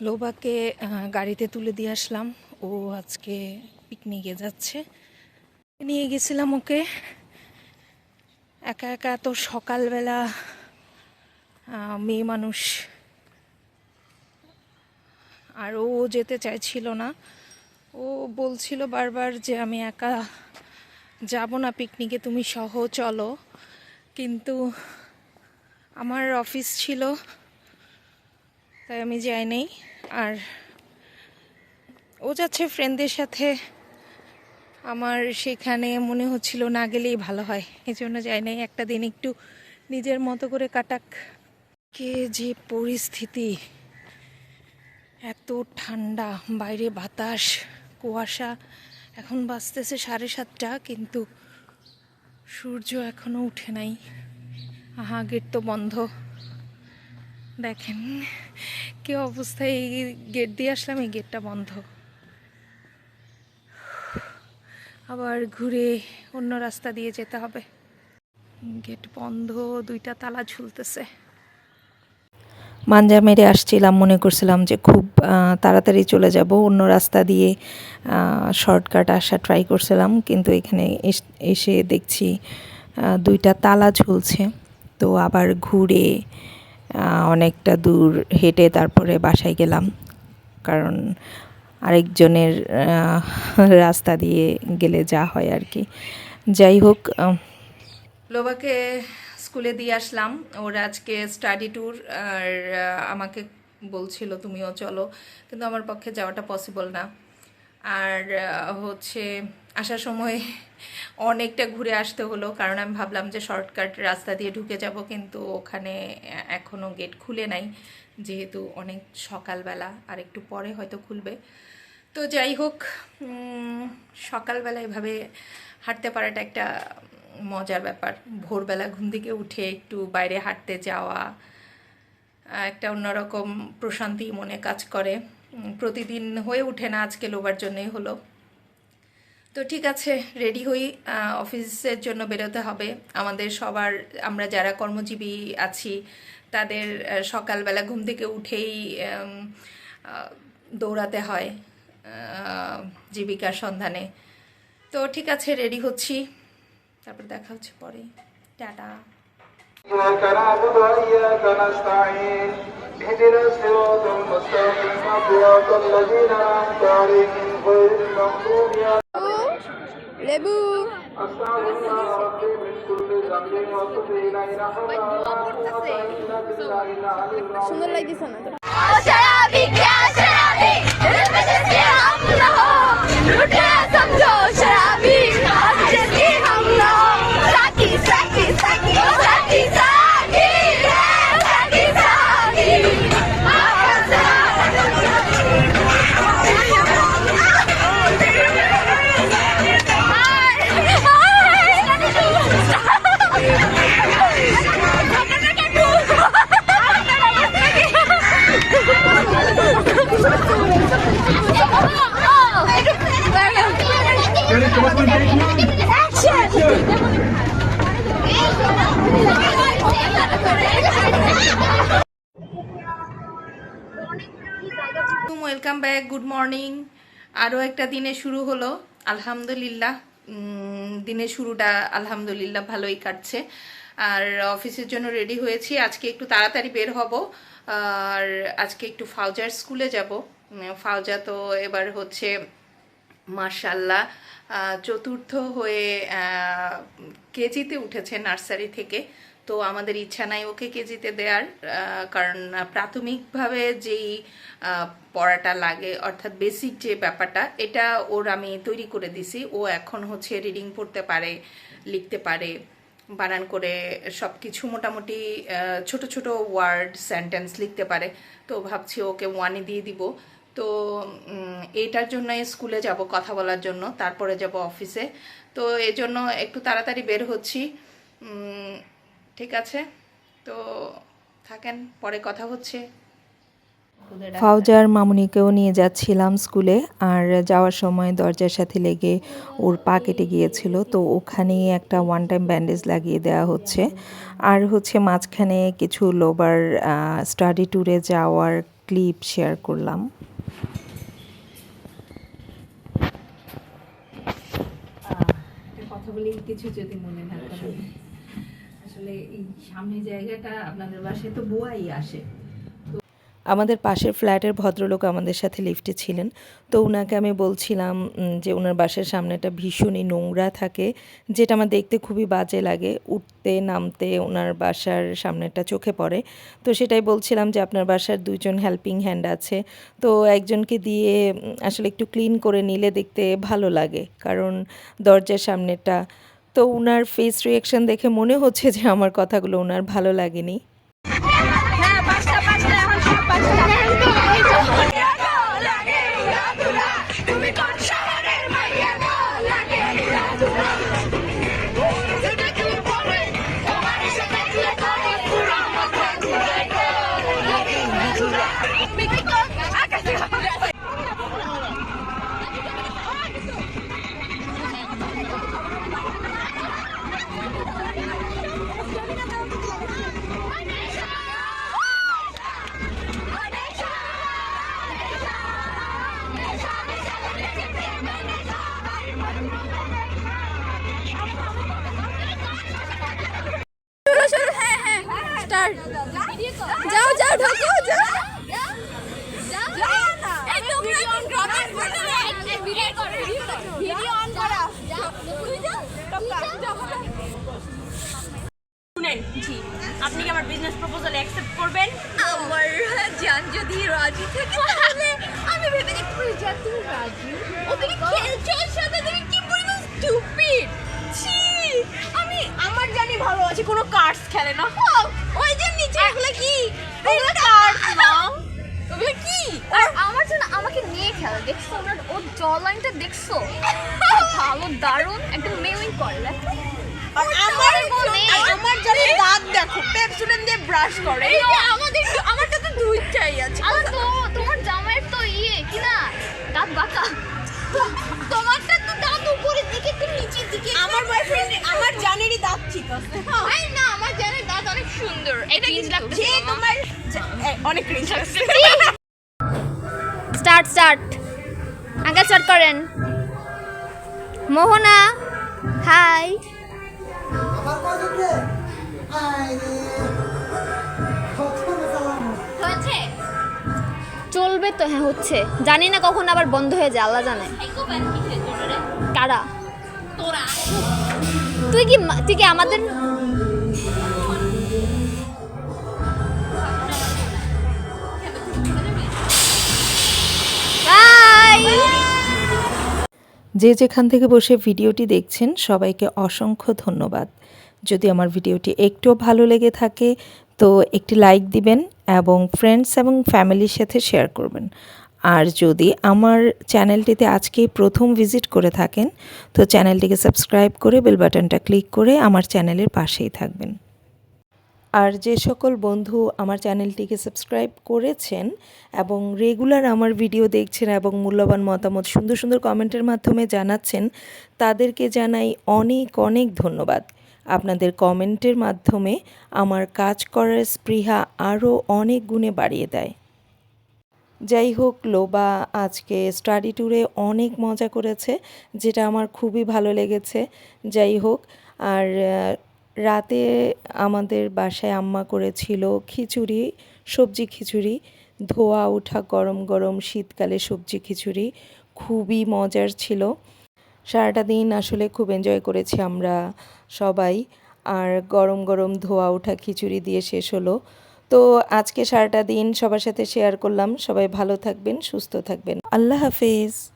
লোবাকে গাড়িতে তুলে দিয়ে আসলাম। ও আজকে পিকনিকে যাচ্ছে। নিয়ে গেছিলাম ওকে। একা একা তো সকালবেলা মেয়ে মানুষ। আর ও যেতে চাইছিল না। ও বলছিল বারবার যে আমি একা যাব না পিকনিকে তুমি সহ চলো। কিন্তু আমার অফিস ছিল তাই আমি যাই নাই। আর ও যাচ্ছে ফ্রেন্ডদের সাথে। আমার সেখানে মনে হচ্ছিল না গেলেই ভালো হয়। এই জন্য যাই নাই। একটা দিন একটু নিজের মতো করে কাটাক। কে যে পরিস্থিতি। এত ঠান্ডা, বাইরে বাতাস, কুয়াশা। এখন বাঁচতেছে সাড়ে সাতটা, কিন্তু সূর্য এখনও উঠে নাই। আহা, গেট তো বন্ধ। দেখেন, কি অবস্থায় এই গেট দিয়ে আসলাম, এই গেটটা বন্ধ। আবার ঘুরে অন্য রাস্তা দিয়ে যেতে হবে। গেট বন্ধ, দুইটা তালা ঝুলতেছে। মাঞ্জা মেরে আসছিলাম, মনে করছিলাম যে খুব তাড়াতাড়ি চলে যাব। অন্য রাস্তা দিয়ে শর্টকাট আসা ট্রাই করছিলাম, কিন্তু এখানে এস- দেখছি দুইটা তালা ঝুলছে। তো আবার ঘুরে অনেকটা দূর হেঁটে তারপরে বাসায় গেলাম। কারণ আরেকজনের রাস্তা দিয়ে গেলে যা হয় আর কি। যাই হোক লোবাকে স্কুলে দিয়ে আসলাম। ওর আজকে স্টাডি ট্যুর, আর আমাকে বলছিল, তুমিও চলো। কিন্তু আমার পক্ষে যাওয়াটা পসিবল না। আর হচ্ছে আসার সময় অনেকটা ঘুরে আসতে হলো, কারণ আমি ভাবলাম যে শর্টকাট রাস্তা দিয়ে ঢুকে যাব, কিন্তু ওখানে এখনও গেট খুলে নাই। যেহেতু অনেক সকালবেলা, আর একটু পরে হয়তো খুলবে। তো যাই হোক সকালবেলা এভাবে হাঁটতে পারাটা একটা মজার ব্যাপার। ভোরবেলা ঘুম থেকে উঠে একটু বাইরে হাঁটতে যাওয়া, একটা অন্যরকম প্রশান্তি মনে কাজ করে। প্রতিদিন হয়ে ওঠে না আজকে লোবার জন্যই হলো। তো ঠিক আছে রেডি হই আহ, অফিসের জন্য বেরোতে হবে আমাদের সবার আমরা যারা কর্মজীবী আছি তাদের আহ, সকালবেলা ঘুম থেকে উঠেই উম, আহ, দৌড়াতে হয় আহ, জীবিকার সন্ধানে তো ঠিক আছে রেডি হচ্ছি তারপর দেখা হচ্ছে পরে টাটা إياك نعبد وإياك نستعين اهدنا الصراط المستقيم صراط الذين أنعمت عليهم غير المغضوب عليهم লেবু। সুন্দর লাগতেছে না? তো ওয়েলকাম ব্যাক গুড মর্নিং আরও একটা দিনে শুরু হলো। আলহামদুলিল্লাহ দিনের শুরুটা আলহামদুলিল্লাহ ভালোই কাটছে। আর অফিসের জন্য রেডি হয়েছি। আজকে একটু তাড়াতাড়ি বের হব। আর আজকে একটু ফাউজার স্কুলে যাব। ফাউজা তো এবার হচ্ছে মার্শাল্লাহ চতুর্থ হয়ে কেজিতে উঠেছে নার্সারি থেকে। তো আমাদের ইচ্ছা নাই ওকে কেজিতে দেওয়ার কারণ প্রাথমিকভাবে যেই পড়াটা লাগে, অর্থাৎ বেসিক যে ব্যাপারটা, এটা ওর আমি তৈরি করে দিছি। ও এখন হচ্ছে রিডিং পড়তে পারে, লিখতে পারে। বানান করে সব কিছু মোটামুটি ছোট ছোট ওয়ার্ড সেন্টেন্স লিখতে পারে। তো ভাবছি ওকে ওয়ানে দিয়ে দিব। তো উম, এইটার জন্য স্কুলে যাব কথা বলার জন্য তারপরে যাব অফিসে। তো এজন্য একটু তাড়াতাড়ি বের হচ্ছি। ঠিক আছে? তো থাকেন পরে কথা হচ্ছে। ফাউজার মামুনিকেও নিয়ে যাচ্ছিলাম স্কুলে আর যাওয়ার সময় দরজার সাথে লেগে ওর পা কেটে গিয়েছিল তো ওখানেই একটা ওয়ান টাইম ব্যান্ডেজ লাগিয়ে দেওয়া হচ্ছে। আর হচ্ছে মাঝখানে কিছু লোবার স্টাডি ট্যুরে যাওয়ার ক্লিপ শেয়ার করলাম। কথা বলি কিছু যদি মনে না আসলে এই সামনে জায়গাটা আপনাদের বাসায় তো বোয়াই আসে। আমাদের পাশের ফ্ল্যাটের ভদ্রলোক আমাদের সাথে লিফটে ছিলেন। তো ওনাকে আমি বলছিলাম যে ওনার বাসার সামনেটা ভীষণই নোংরা থাকে, যেটা আমার দেখতে খুবই বাজে লাগে। উঠতে, নামতে ওনার বাসার সামনেটা চোখে পড়ে। তো সেটাই বলছিলাম যে আপনার বাসার দুজন হেল্পিং হ্যান্ড আছে। তো একজনকে দিয়ে আসলে একটু ক্লিন করে নিলে দেখতে ভালো লাগে, কারণ দরজার সামনেটা তো ওনার ফেস রিয়াকশন দেখে মনে হচ্ছে যে আমার কথাগুলো ওনার ভালো লাগেনি। এখন সব প্রপোজাল অ্যাকসেপ্ট করবেন? আমার জান যদি রাজি থাকে তাহলে আমি ভেবে দেখতে জান তুমি রাজি। ও তুমি খেলছো ওর সাথে তুমি কি পরিমাণ স্টুপিড ছি আমি আমার জানি ভালো আছে কোনো কার্ডস খেলে না। ওই যে নিচে এগুলো কি? ওগুলো কার্ড না। ওগুলো কি? আর আমার জন্য আমাকে নিয়ে খেলা দেখছ ওনার ওর জ লাইনটা দেখছ? ভালো দারুণ একদম মেউইং করে। দেখো আর আমার আমার জানি দাঁত দেখো পেপসুডেন্ট দিয়ে ব্রাশ করে। এই যে আমাদের আমারটা তো দুইটাই আছে। আমার তো তোমার জামাইয়ের তো ইয়ে কি না? দাঁত বাঁকা। তোমারটা তো দাঁত উপরের দিকে একটু নিচের দিকে। আমার বয়ফ্রেন্ড আমার জানেরই দাঁত ঠিক আছে। আই না আমার জানের দাঁত অনেক সুন্দর। এটা কি লাগতেছে যে তোমার অনেক ক্রিঞ্জ লাগছে স্টার্ট স্টার্ট আগে স্টার্ট করেন। মোহনা হাই চলবে তো হ্যাঁ হচ্ছে। জানি না কখন আবার বন্ধ হয়ে যায় আল্লাহ জানে। কারা? তুই কি তুই কি আমাদের যে যেখান থেকে বসে ভিডিওটি দেখছেন সবাইকে অসংখ্য ধন্যবাদ। যদি আমার ভিডিওটি একটুও ভালো লেগে থাকে, তো একটি লাইক দিবেন এবং ফ্রেন্ডস এবং ফ্যামিলির সাথে শেয়ার করবেন। আর যদি আমার চ্যানেলটিতে আজকেই প্রথম ভিজিট করে থাকেন, তো চ্যানেলটিকে সাবস্ক্রাইব করে বেল বাটনটা ক্লিক করে আমার চ্যানেলের পাশেই থাকবেন। আর যে সকল বন্ধু আমার চ্যানেলটিকে সাবস্ক্রাইব করেছেন এবং রেগুলার আমার ভিডিও দেখছেন এবং মূল্যবান মতামত সুন্দর সুন্দর কমেন্টের মাধ্যমে জানাচ্ছেন, তাদেরকে জানাই অনেক অনেক ধন্যবাদ। আপনাদের কমেন্টের মাধ্যমে আমার কাজ করার স্পৃহা আরও অনেক গুণে বাড়িয়ে দেয়। যাই হোক, লোবা আজকে স্টাডি ট্যুরে অনেক মজা করেছে, যেটা আমার খুবই ভালো লেগেছে। যাই হোক, আর রাতে আমাদের বাসায় আম্মা করেছিল খিচুড়ি, সবজি খিচুড়ি, ধোয়া ওঠা গরম গরম শীতকালে সবজি খিচুড়ি, খুবই মজার ছিল। সারাটা দিন আসলে খুব এনজয় করেছি আমরা সবাই। আর গরম গরম ধোয়া ওঠা খিচুড়ি দিয়ে শেষ হলো। তো আজকে সারাটা দিন সবার সাথে শেয়ার করলাম। সবাই ভালো থাকবেন, সুস্থ থাকবেন। আল্লাহ হাফেজ।